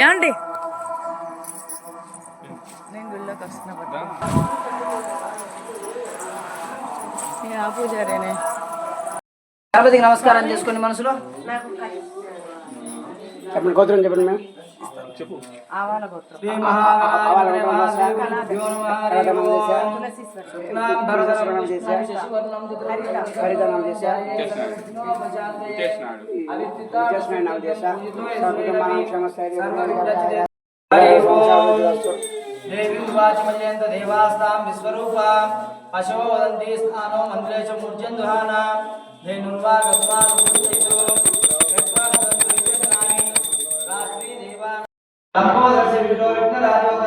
ఏమండి? నేను గుళ్ళోకి వస్తున్నా. నేను ఆ పూజారేనే గణపతికి నమస్కారం చేసుకోండి మనసులో? చెప్పండి గోత్రం చెప్పండి మేము ఆవాల గోత్రం శ్రీ హరితనం చేశా చేసిన నాకు చేశా కుటుంబానం క్షమస్థైర్యం దేవీం వాచమజయంత దేవాస్తాం విశ్వరూపాం అశో వదంతి మంత్రేషు మూర్జందుహాన ధేనుర్వా గత్వాన్ La cosa del servitore ignorato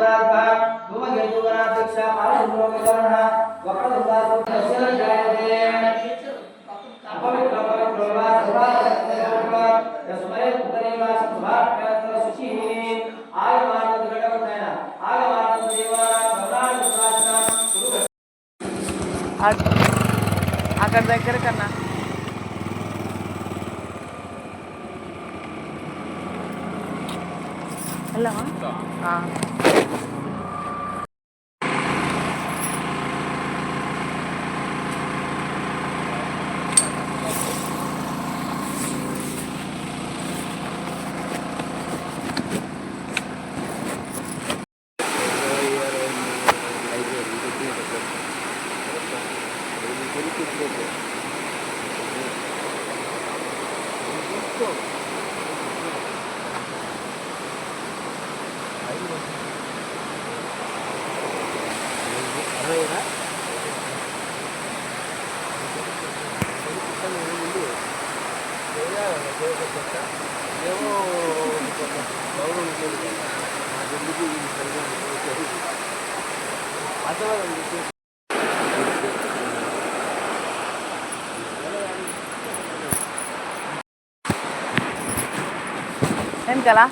ఏం కదా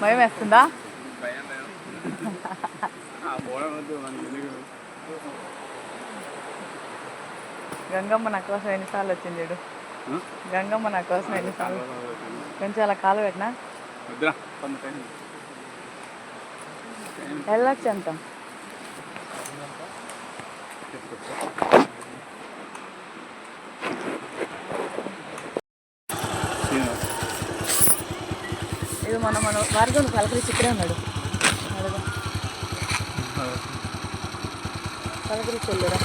భయం వేస్తుందా? గంగమ్మ నా కోసం ఎన్నిసార్లు వచ్చింది చూడు. గంగమ్మ నా కోసం ఎన్నిసార్లు? కొంచెం అలా కాలు పెట్టినా? వెళ్ళొచ్చు అంటాం ఇది మన మన వారితో పలకరించి ఇక్కడే ఉన్నాడు. పలకరించి వెళ్ళారా?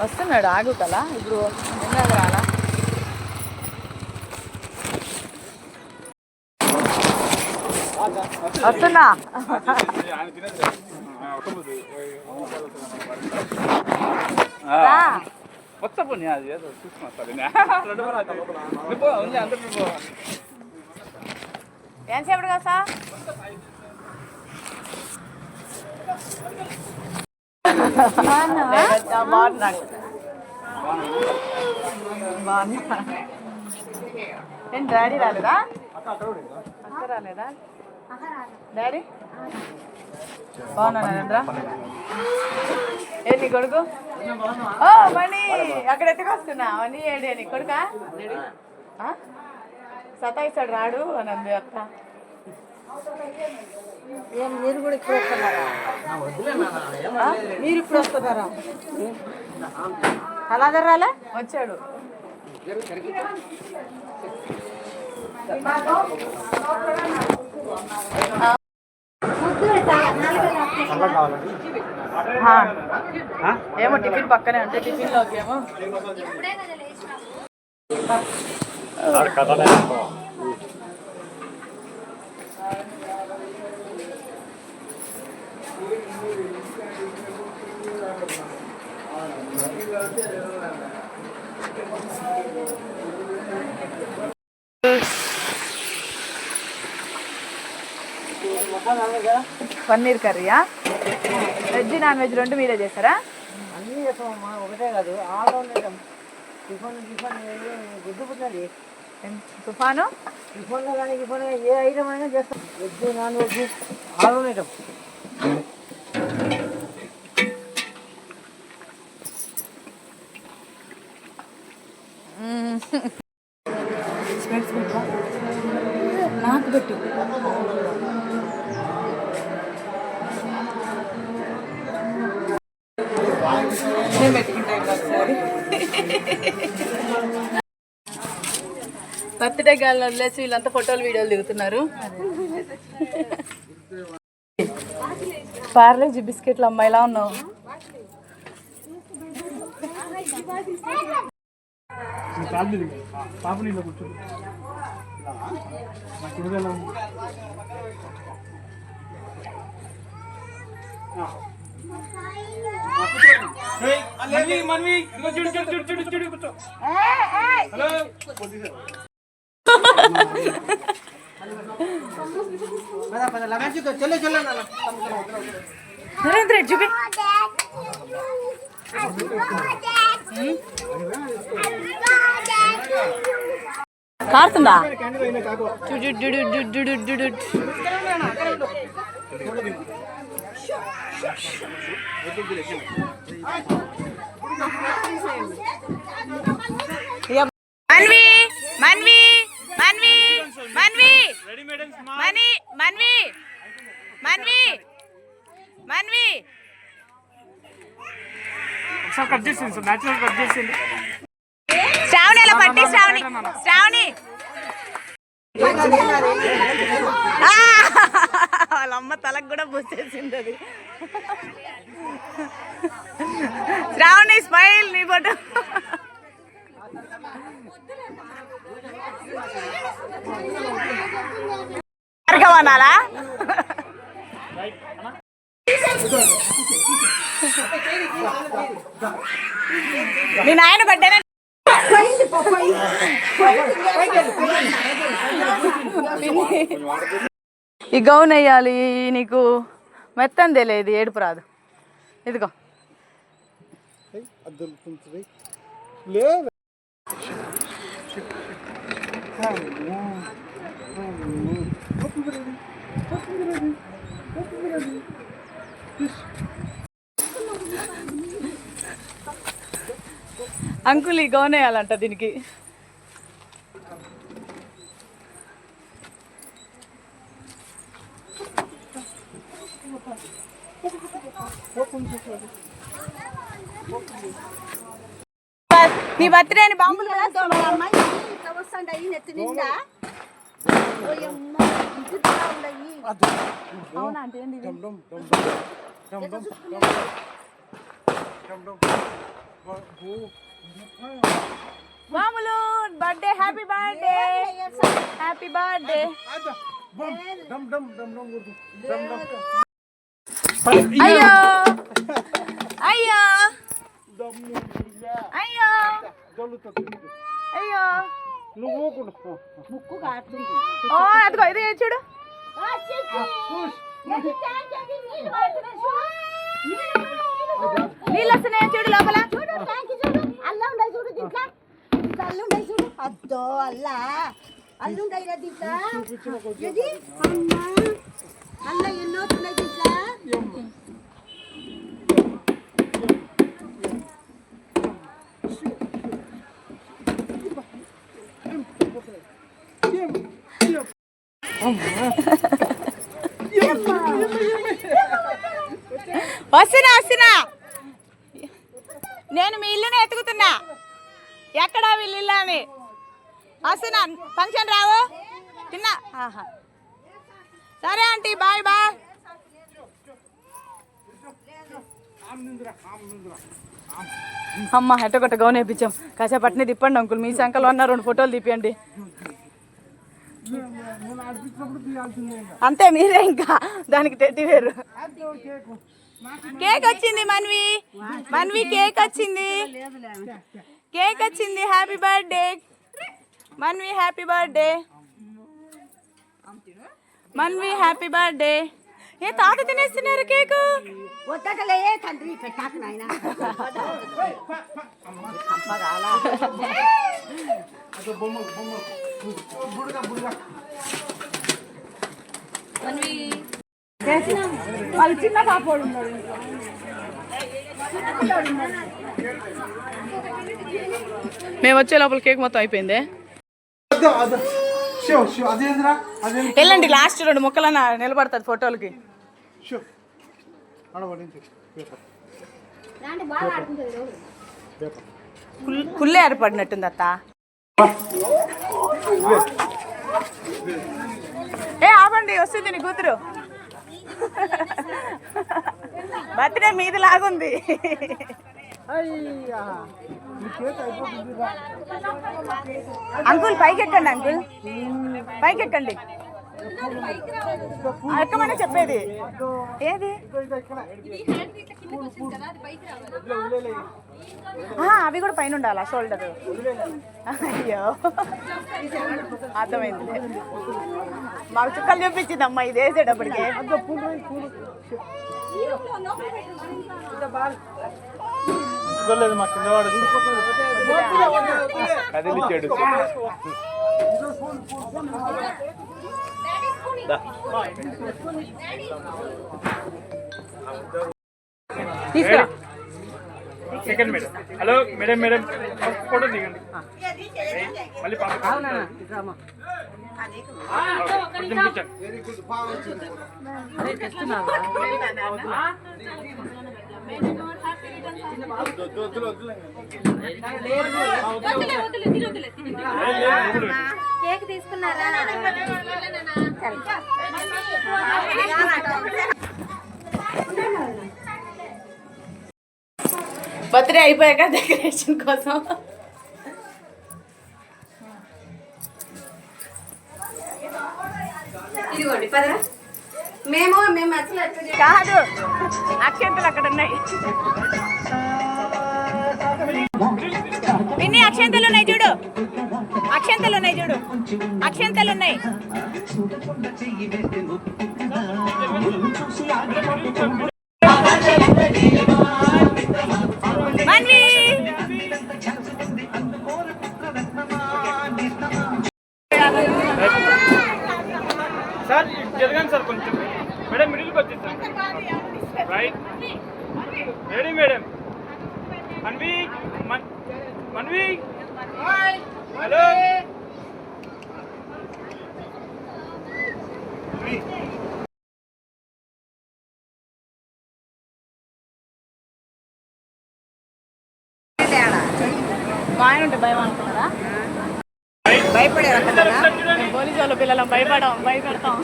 వస్తున్నాడు. ఆగు కదా ఇప్పుడు రాలా? వస్తున్నా. కొత్త పని అది ఏదో చూసుకున్నా కదా సార్? ఏం డాడీ రాలేదా? అక్క రాలేదా? డాడీ? బాగున్నా నరేంద్ర? ఏ నీ కొడుకు? ఓ మణి అక్కడ ఎత్తుకొస్తున్నా మణి ఏడి నీ కొడుకా? సతాయిస్తాడు రాడు అని అంది అక్క ఏం మీరు కూడా ఇప్పుడు వస్తున్నారా? మీరు ఇప్పుడు వస్తున్నారా? అలా జరాలే వచ్చాడు. ఆ. ఏమో టిఫిన్ పక్కనే ఉంటే టిఫిన్లోకి ఏమో. పన్నీర్ కర్రీయా? వెజ్ నాన్ వెజ్ రెండు మీరే చేస్తారా? అన్నీ చేస్తామమ్మా ఒకటే కాదు ఆల్ టిఫన్ టిఫన్ గుడ్డు ఏం- తుఫాను? టిఫన్లో కానీ టిఫన్ ఏ ఐటమ్ అయినా చేస్తాం. Veg non veg all item నేను పెట్టుకుంటాను ఒకసారి బర్త్డే గాలిని వదిలేసి వీళ్ళంతా ఫోటోలు వీడియోలు దిగుతున్నారు. పార్లేజీ బిస్కెట్లు అమ్మాయిలా ఉన్నావు? కూర్చో నా కుడిదెలా ఉంది మన్వి మన్వి ఇదిగో చూడు చూడు చూడు చూడు చూడు మన్వి మన్వి మన్వి మన్వి. మని మన్వి మన్వి మన్వి. కట్ చేసింది న్యాచురల్ కట్ చేసింది. శ్రావణి అలా పట్టి శ్రావణి శ్రావణి! వాళ్ళ అమ్మ తలకు కూడా పోసేసింది అది. శ్రావణి స్మైల్ నీ ఫోటో. అనాలా మీ నాయన పడ్డానే ఈ గౌన్ వేయాలి నీకు మెత్తం తెలియదు ఏడుపు రాదు. ఇదిగో. అంకుల్ ఈ గౌన్ వేయాలంట దీనికి. నీ బర్త్డే అని బాంబులు అవునా? అంటే ఏంది ఇది? బాములు birthday happy birthday happy birthday అయ్యో! అయ్యో. అయ్యో. ముక్కు కాస్తుంది ఓ అదిగో ఇది చూడు. నీళ్ళు వస్తున్నాయి చూడు లోపల? అద్దో అల్లా అల్లుండయి దీంట్లో. ఇది అమ్మా. అల్ల ఎన్నో ఉన్నాయి దీంట్లో. వస్తున్నా వస్తున్నా. నేను మీ ఇల్లునే ఎత్తుకుతున్నా. ఎక్కడా వీళ్ళు ఇల్లు అని? వస్తున్నా ఫంక్షన్ రావు? తిన్నా? ఆహా. సరే ఆంటీ బాయ్ బాయ్. అమ్మ ఎట్టగొట్ట గౌన్ వేయించాం కాసేపు అట్నే తిప్పండి అంకుల్. మీ సంకలో ఉన్న రెండు ఫోటోలు తిప్పండి. అంతే మీరే ఇంకా. దానికి టెట్టి వేరు. కేక్ వచ్చింది మన్వి. మన్వి కేక్ వచ్చింది. కేక్ వచ్చింది happy birthday. Manvi happy birthday. Manvi happy birthday. ఏ తాత తినేస్తున్నారు కేకు? వద్దటలే తండ్రి పెట్టాక నాయన. వాళ్ళు చిన్న పాపోడు ఉన్నారు. మేము వచ్చే లోపల కేక్ మొత్తం అయిపోయింది? వెళ్ళండి లాస్ట్ రెండు ముక్కలన్నా నిలబడుతుంది ఫోటోలకి. షో అడవడించి పేపర్. కుల్- కుళ్ళే ఏర్పడినట్టుంది అత్త. ఏ ఆపండి వస్తుంది నీ కూతురు. బర్త్డే మీది లాగుంది అంకుల్ పైకి ఎక్కండి అంకుల్ పైకి ఎక్కమని చెప్పేది. ఏది? ఆ, అవి కూడా పైన ఉండాలా షోల్డర్ అయ్యో. అర్థమైంది. మాకు చుక్కలు చూపించింది అమ్మ ఇది వేసేటప్పటికి. కదిలిచ్చాడు. తీసుకురా. Second madam hello madam madam photo దిగండి. మళ్ళీ పంపించండి కేక్ తీసుకున్నారా బర్త్డే అయిపోయాక డెకరేషన్ కోసం. ఇదిగోండి పదరా? మేము మేము అసలు కాదు అక్షంతలు అక్కడ ఉన్నాయి. పిన్ని అక్షంతలు ఉన్నాయి చూడు. అక్షంతలు ఉన్నాయి చూడు. అక్షంతలు ఉన్నాయి సార్ జరగండి సార్ కొంచెం. మేడం మిడిల్కి వచ్చేసాం. Right ready madam Manvi Mann- Manvi hello ఆయన ఉంటే భయం అనుకున్నారా భయపడే పోలీసు వాళ్ళ పిల్లలం భయపడం భయపెడతాం.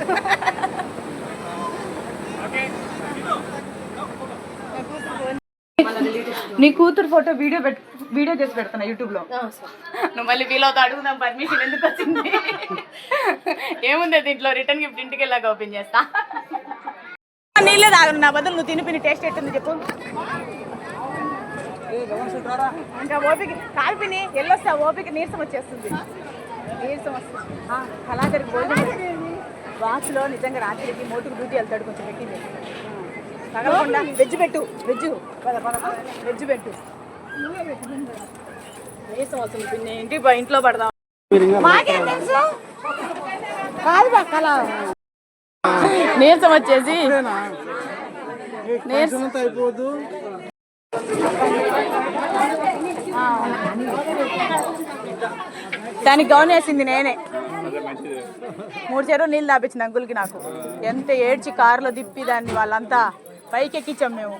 నీ కూతురు ఫోటో వీడియో పెట్ వీడియో చేసి పెడుతున్నా యూట్యూబ్లో నువ్వు మళ్ళీ ఫీల్ అవుతా అడుగుదాం పర్మిషన్ ఎందుకు వచ్చింది? ఏముంది దీంట్లో రిటర్న్ గిఫ్ట్ ఇంటికి వెళ్ళాక ఓపెన్ చేస్తా. నీళ్ళే తాగను నా బదులు నువ్వు తిని పిని టేస్ట్ ఎట్టుంది చెప్పు. ఇంకా ఓపిక కాదు పిని ఎల్లొస్తా ఓపిక నీరసం వచ్చేస్తుంది. నీరసం వస్తుంది. ఆ, కళాకరికి భోజనం. బాక్స్లో నిజంగా రాత్రికి మోటుకు డ్యూటీ వెళ్తాడు కొంచెం పెట్టింది. తగలకుండా. వెజ్ పెట్టు. వెజ్. వెజ్ పెట్టు. పో, ఇంట్లో పడదాం. మాకేం తెలుసు? కాదు పక్కల నీరసం వచ్చేసి. నీరసం. అయిపోదు. దానికి గౌన్ వేసింది నేనే. మూడు చెరువు నీళ్ళు తాపించింది అంకుల్కి నాకు. ఎంత ఏడ్చి కారులో తిప్పి దాన్ని వాళ్ళంతా. పైకి ఎక్కించాం మేము.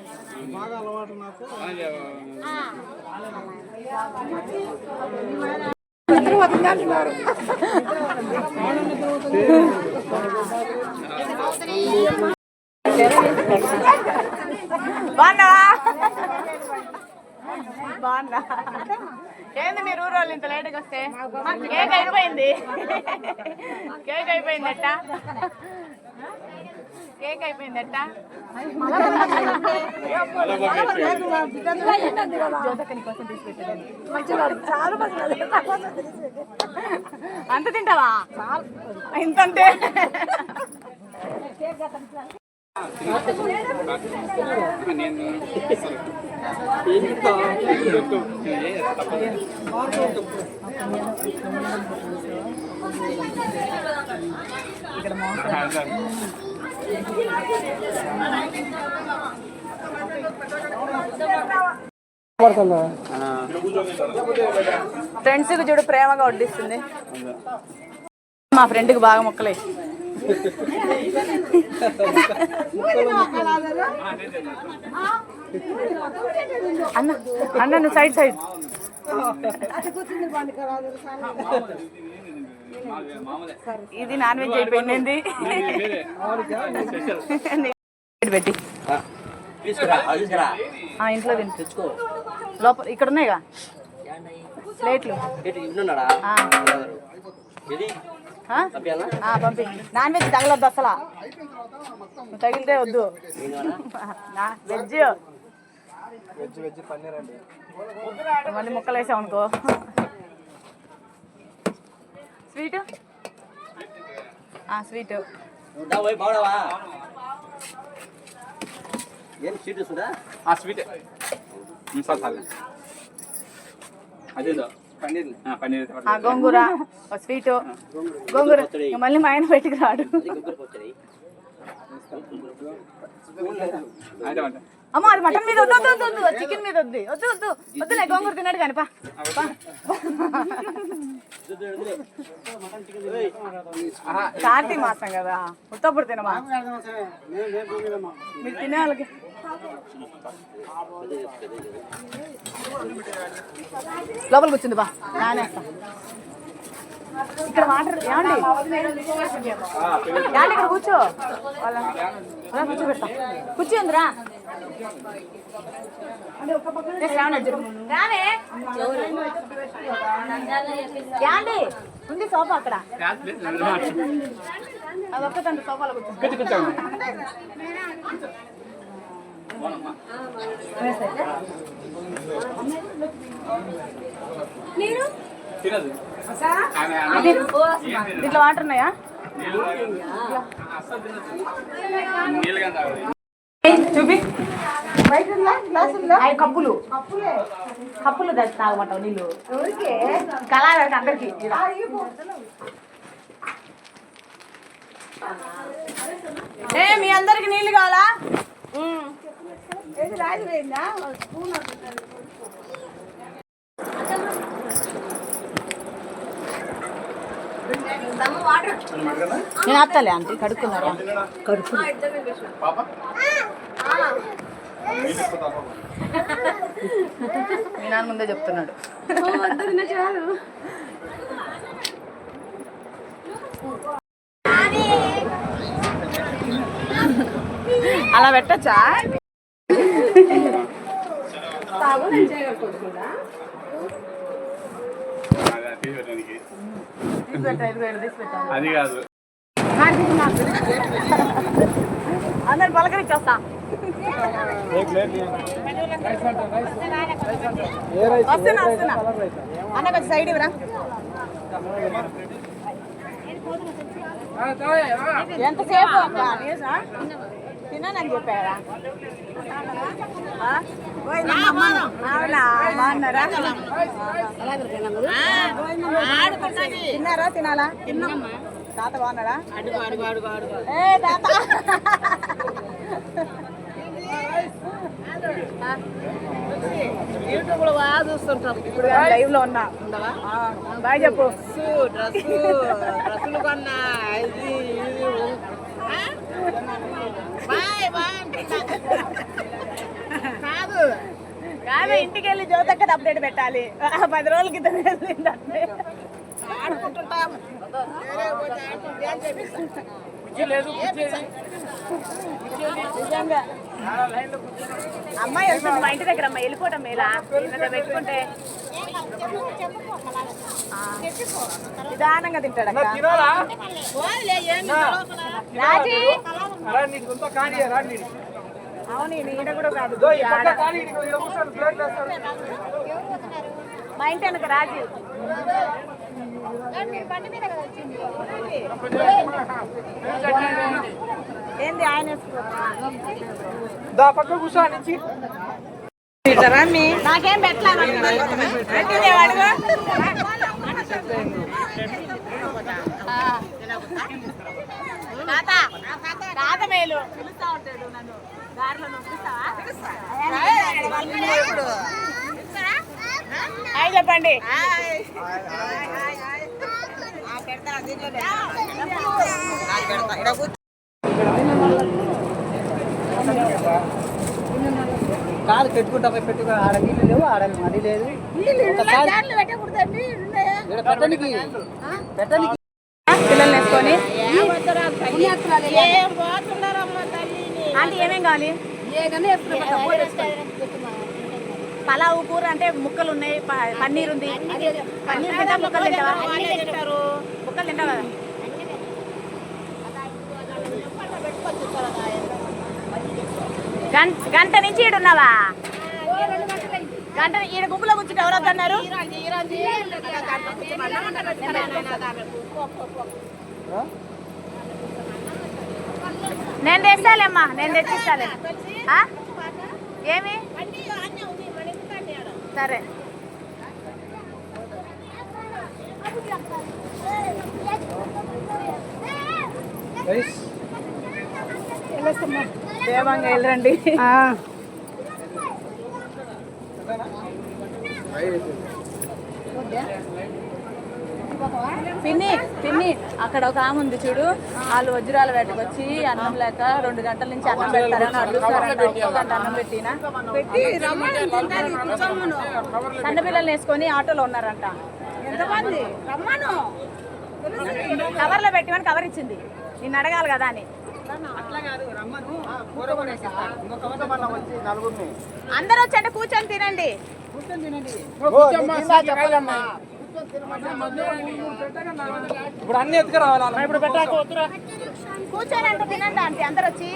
బాగున్నా. ఏంది మీరు ఊరు వాళ్ళు ఇంత లేట్గా వస్తే? కేక్ అయిపోయింది. Cake అయిపోయిందట cake అయిపోయిందట. జ్యోతక్క నీకోసం అంత తింటావా? ఇంతంటే. నేను ఫ్రెండ్స్కి చూడు ప్రేమగా వడ్డిస్తుంది. మా ఫ్రెండ్కి బాగా మొక్కలే. అన్న అన్న నువ్వు సైడ్ సైడ్. ఇది నాన్ వెజ్ అయిపోయింది. పెట్టి. ఇంట్లో తిని. తెచ్చుకో లోపల ఇక్కడ ఉన్నాయిగా ప్లేట్లు. పంపి. నాన్ వెజ్ తగలొద్దు అసలు. తగిలితే వద్దు. వెజ్. మళ్ళీ ముక్కలు వేసాం అనుకో. స్వీట్? స్వీట్. ఏం ఆ అదేదో. పన్నీర్. పన్నీర్ గోంగూర స్వీట్. గోంగూర మళ్ళీ మా ఆయన బయటికి రాడు. అమ్మ అది మటన్ మీద వద్దు వద్దు వద్దు చికెన్ మీద వద్దు. వద్దు వద్దు. వద్దు నేను గోంగూర తిన్నాడు కానీ పా. పా. కార్తీక మాసం కదా. ఉత్తప్పుడు తినమా? మీరు తినే వాళ్ళకి. లోపలికి వచ్చింది బా నానేస్తా. ఇక్కడ వాటర్ ఏమండి? ఏమండి ఇక్కడ కూర్చో. వాళ్ళ రా, కూర్చోబెడతా కూర్చోందిరా రావే. యాండి ఉంది సోఫా అక్కడ. అది ఒక్కదండి సోఫాలో కూర్చో. కూర్చోండి తినదు. దీంట్లో వాటర్ ఉన్నాయా? చూపి. అవి కప్పులు. కప్పులు. తాగమంటావు నీళ్ళు. కళాగారికి అందరికి. ఏ మీ అందరికి నీళ్ళు కావాలా? నేను ఆపుతాలే ఆంటీ. కడుక్కున్నారా? కడుక్కు పాప? మీ నాన్న ముందే చెప్తున్నాడు. అలా పెట్టచ్చా? అది కాదు. అందరు పలకరించేస్తా. వస్తున్నా వస్తున్నా. అన్న కొంచెం సైడ్ ఇవ్వరా? ఎంతసేపు అక్క? తిన్నానని చెప్పారా? తిన్నారా? తినాలా? తాత బాగున్నాడా? ఏ తాత. యూట్యూబ్లో బాగా చూస్తుంటాం. ఇప్పుడు లైవ్లో ఉన్నా. బాయ్ చెప్పు. డ్రెస్ డ్రెస్సులు కొన్నా. ఇది ఇది ఆ? బాయ్ బాయ్ అంటున్నా. కాదు. కాదు. ఇంటికి వెళ్ళి జ్యోతక్క అప్డేట్ పెట్టాలి ఆ, పది రోజుల క్రితం వెళ్ళిందంటే ఆడుకుంటుంటాం. నిజంగా. అమ్మాయి వస్తుంది మా ఇంటి దగ్గర అమ్మ వెళ్ళిపోవటం మేలా. పెట్టుకుంటే. ఆ, నిదానంగా తింటాడు అవును ఈ నీడ కూడా కాదు. మా ఇంటి వెనక రాజీ. ఏంది ఆయన దా పక్క కూర్చో నుంచి. నాకేం పెట్టలేదు మేలు. పిలుస్తా ఉంటాడు నన్ను. దారిలో చెప్పండి కాలు పెట్టుకుంటా పెట్టుకో ఆడ నీళ్ళు లేవు ఆడ అది లేదు. ఈడ పెట్టనికి పెట్టనికి. పిల్లల్ని వేసుకొని. ఆంటీ ఏమేం కావాలి? పలావు కూర అంటే ముక్కలు ఉన్నాయి పన్నీర్ ఉంది పన్నీర్ తింటా ముక్కలు తింటావా? ముక్కలు తింటావా? గంట నుంచి ఈడు ఉన్నావా? గంట ఈడ గుంపులో కూర్చుంటే ఎవరు వద్దన్నారు నేను తెస్తాలేమ్మా నేను తెచ్చిస్తాలే. ఏమి? సరే. దేవంగా వెళ్ళండి. పిన్ని పిన్ని అక్కడ ఒక ఆమె ఉంది చూడు. వాళ్ళు వజ్రాల వేటకు వచ్చి అన్నం లేక రెండు గంటల నుంచి అన్నం పెడతారని గంట అన్నం పెట్టినా? సన్న పిల్లల్ని వేసుకొని ఆటోలో ఉన్నారంట. ఎంతమంది రమ్మను. కవర్లో పెట్టిమని కవర్ ఇచ్చింది. నిన్ను అడగాలి కదా అని. అందరూ వచ్చి అంటే కూర్చొని తినండి. కూర్చొని తినండి. చెప్పాలమ్మా ఇప్పుడు అన్ని ఎత్తుకురావాలి ఇప్పుడు పెట్టాక కూర్చొని అంటే తినండి అంటే అందరు వచ్చి.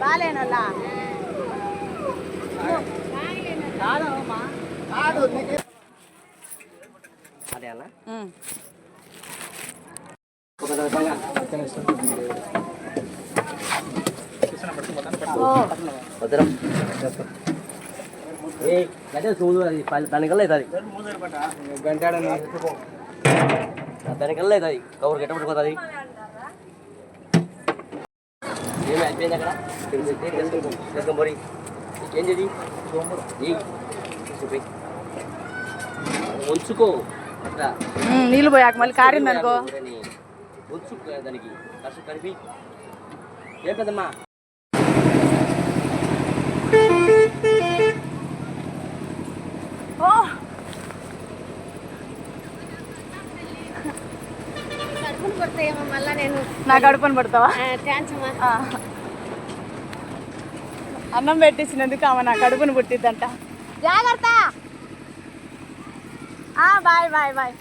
బాగాలేనోళ్ళా? అదే అన్న ఉమ్. భద్రం ఏ గంటే చూడు అది అవుతుంది గంటాడని అవుతుంది కవర్ గట్ట పట్టుకోతుంది ఏమి అయిపోయింది అక్కడ పోరి ఏం చేది ఉంచుకో నీళ్ళు పోయాక మళ్ళీ కారింది ఉంచుకో దానికి కష్టం కలిపి. ఏం పెద్దమ్మా? కడుపును నా గడుపుని పడతావా థ్యాంక్స్ అమ్మా. ఆ. అన్నం పెట్టించినందుకు ఆమె నా కడుపుని పుట్టిద్దంట. జాగ్రత్త. ఆ, బాయ్ బాయ్ బాయ్.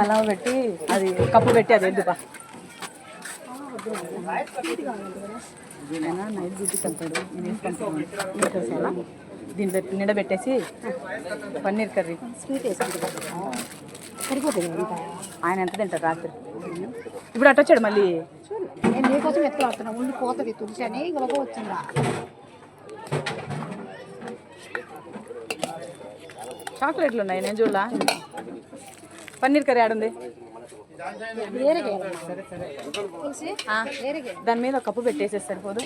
పలావ్ పెట్టి అది కప్పు పెట్టి అది ఎందుకు? నైట్ డ్యూటీ వెళ్తాడు వేసుకుంటాను దీంట్లో నిండబెట్టేసి పన్నీర్ కర్రీ. స్వీట్ సరిపోతుంది ఆయన ఎంత తింటారు రాత్రి? ఇప్పుడు అటు వచ్చాడు మళ్ళీ. నేను నీకోసం ఎత్తులాడుతున్నా ఉండి పోతుంది తులసి అని గొప్ప వచ్చిందా చాక్లెట్లు ఉన్నాయి నేను చూడలా. పన్నీర్ కర్రీ ఆడుంది దాని మీద ఒక కప్పు పెట్టేసేసి సరిపోదు.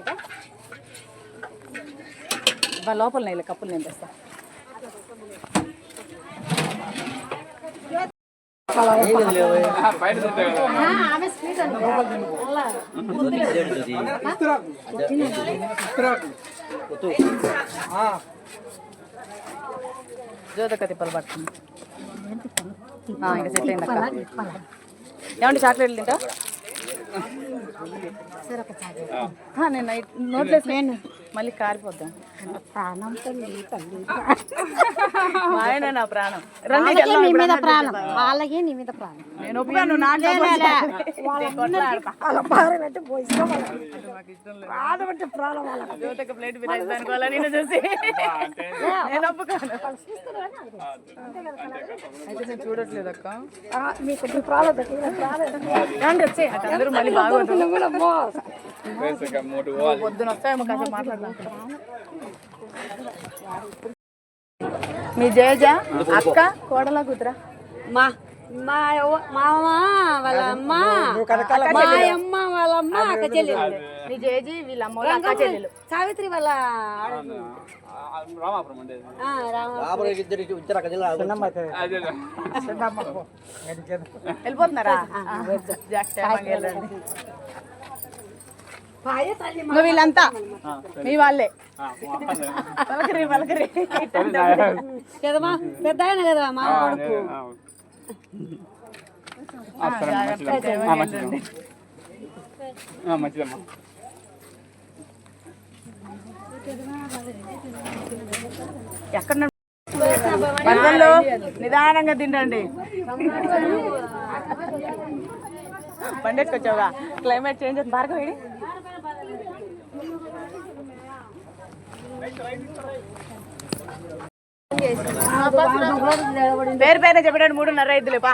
కదా. లోపల నెయ్యి కప్పులు నేను తెస్తా. ఆమె స్వీట్ అండి జ్యోతక తిప్పలు ఆ, ఇంకా సెట్ అయింది అక్క ఏమండి చాక్లెట్లు తింటా నేను నైట్ నోట్లేసి నేను మళ్ళీ కారిపోద్దాం. ప్రాణంతో నీ తల్లి. మా ఆయన నా ప్రాణం. రండి వాళ్ళకి నీ మీద ప్రాణం. వాళ్ళకి నీ మీద ప్రాణం. నేను ఒప్పుగాను నా వాళ్ళ భార్య అంటే పోయిస్తాం ప్రాణం అంటే ప్రాణం వాళ్ళకి ప్లేట్ బిర్యానీ అనుకోవాలా నేను చూసి? నేను ఒప్పుకోను. అయితే నేను చూడట్లేదు అక్క. ఆ, మీకు ప్రాణం రండి వచ్చే అటు అందరూ మళ్ళీ బాగుంటుంది. పొద్దున వస్తాయేమో కాసేపు మాట్లాడదాం. మీ జయజ అక్క కోడలా కూతురా? మా మా ఎవ- మా అమ్మ వాళ్ళ అమ్మ మా అమ్మ వాళ్ళ అమ్మ అక్క చెల్లెలు మీ జయజీ వీళ్ళ అమ్మ వాళ్ళ అక్క చెల్లెలు. సావిత్రి వాళ్ళ. రామాపురం వెళ్ళిపోతున్నారా జాగ్రత్త, ఏమంగా వెళ్ళండి. పాయ తల్లి ఇంకో వీళ్ళంతా. మీ వాళ్ళే. పలకరి పలకరి. కదమ్మా పెద్ద ఆయన కదా మా కొడుకు? మంచిదమ్మా. ఎక్కడ నిదానంగా తినండి. పండెట్టుకొచ్చావుగా క్లైమేట్ చేంజ్ అవుతుంది బాగా వేడి పేరు పేరే చెప్పాడు మూడున్నర ఐదులే పా.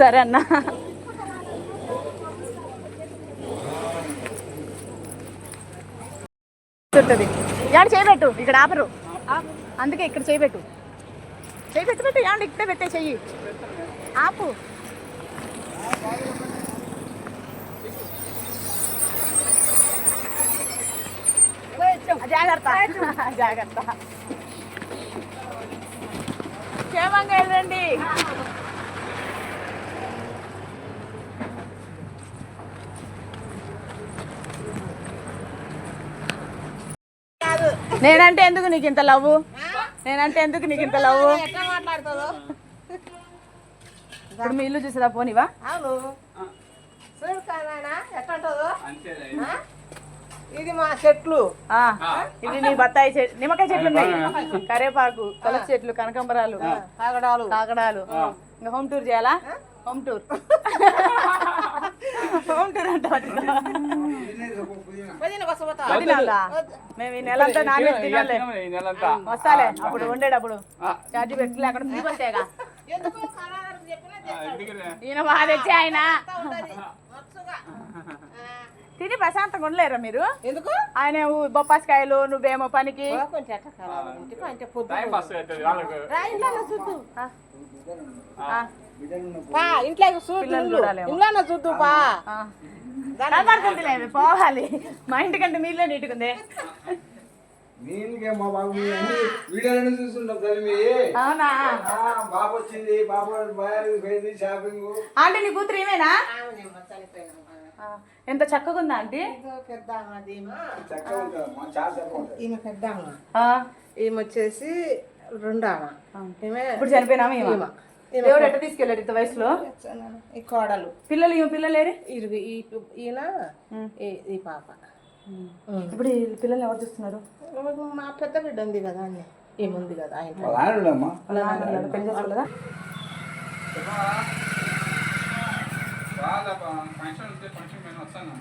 సరే అన్నా. ఉంటుంది యాడ చేయబెట్టు? ఇక్కడ ఆపరు. అందుకే ఇక్కడ చేయబెట్టు. చేయబెట్టు పెట్టు యాడ ఇక్కడే పెట్టే చెయ్యి. ఆపు. జాగ్రత్త. జాగ్రత్త. క్షేమంగా వెళ్ళండి. నేనంటే ఎందుకు నీకు ఇంత లవ్వు? నేనంటే ఎందుకు నీకు ఇంత లవ్వు? ఎట్లా మాట్లాడుతుందో ఇప్పుడు మీ ఇల్లు చూసేదా? పోనివా? ఇది మా చెట్లు. ఇది నీ బత్తాయి చెట్లు నిమ్మకాయ చెట్లు ఉన్నాయి. కరేపాకు తులసి చెట్లు కనకంబరాలు కాగడాలు కాకడాలు. ఇంకా హోమ్ టూర్ చేయాలా? Home tour. హోమ్ టూర్ అంట మేము ఈ నెలంతా నాన్ వెజ్ తినాలే. వస్తాలే అప్పుడు వండేటప్పుడు. ఛార్జీ పెట్టి అక్కడ ఫ్రీ ఈయన బాగా తెచ్చి ఆయన. తిని ప్రశాంతంగా ఉండలేరా మీరు? ఎందుకు? ఆయన బొప్పాసికాయలు నువ్వేమో పనికి. ఇంట్లో చూద్దు. చూద్దు పా. పోవాలి. మా ఇంటికంటే మీలో నీటుకుంది. నేనుకే మా బాబు అన్ని వీడియోలను చూస్తుంటాం తల్లి అవునా? బాబు వచ్చింది బాబు పోయింది షాపింగ్ ఆంటీ నీ కూతురు ఏమేనా ఆ, ఎంత చక్కగా ఉందా ఆంటీ? ఈమె. వచ్చేసి రెండు ఆమె. ఈమె ఇప్పుడు చనిపోయినామా ఈమె? దేవుడు ఎట్ట తీసుకెళ్ళాడు ఇంత వయసులో? ఈ కోడలు. పిల్లలు ఈమె పిల్లలేరు? ఇరుగు ఈ ఈయన ఈ పాప. ఇప్పుడు ఈ పిల్లల్ని ఎవరు చూస్తున్నారు? మా పెద్ద బిడ్డ ఉంది కదా ఈమె ఉంది కదా ఆయన పెళ్ళి చేసుకోలేదా? చాలా ఫంక్షన్ ఉంటే ఫంక్షన్ నేను వస్తాను.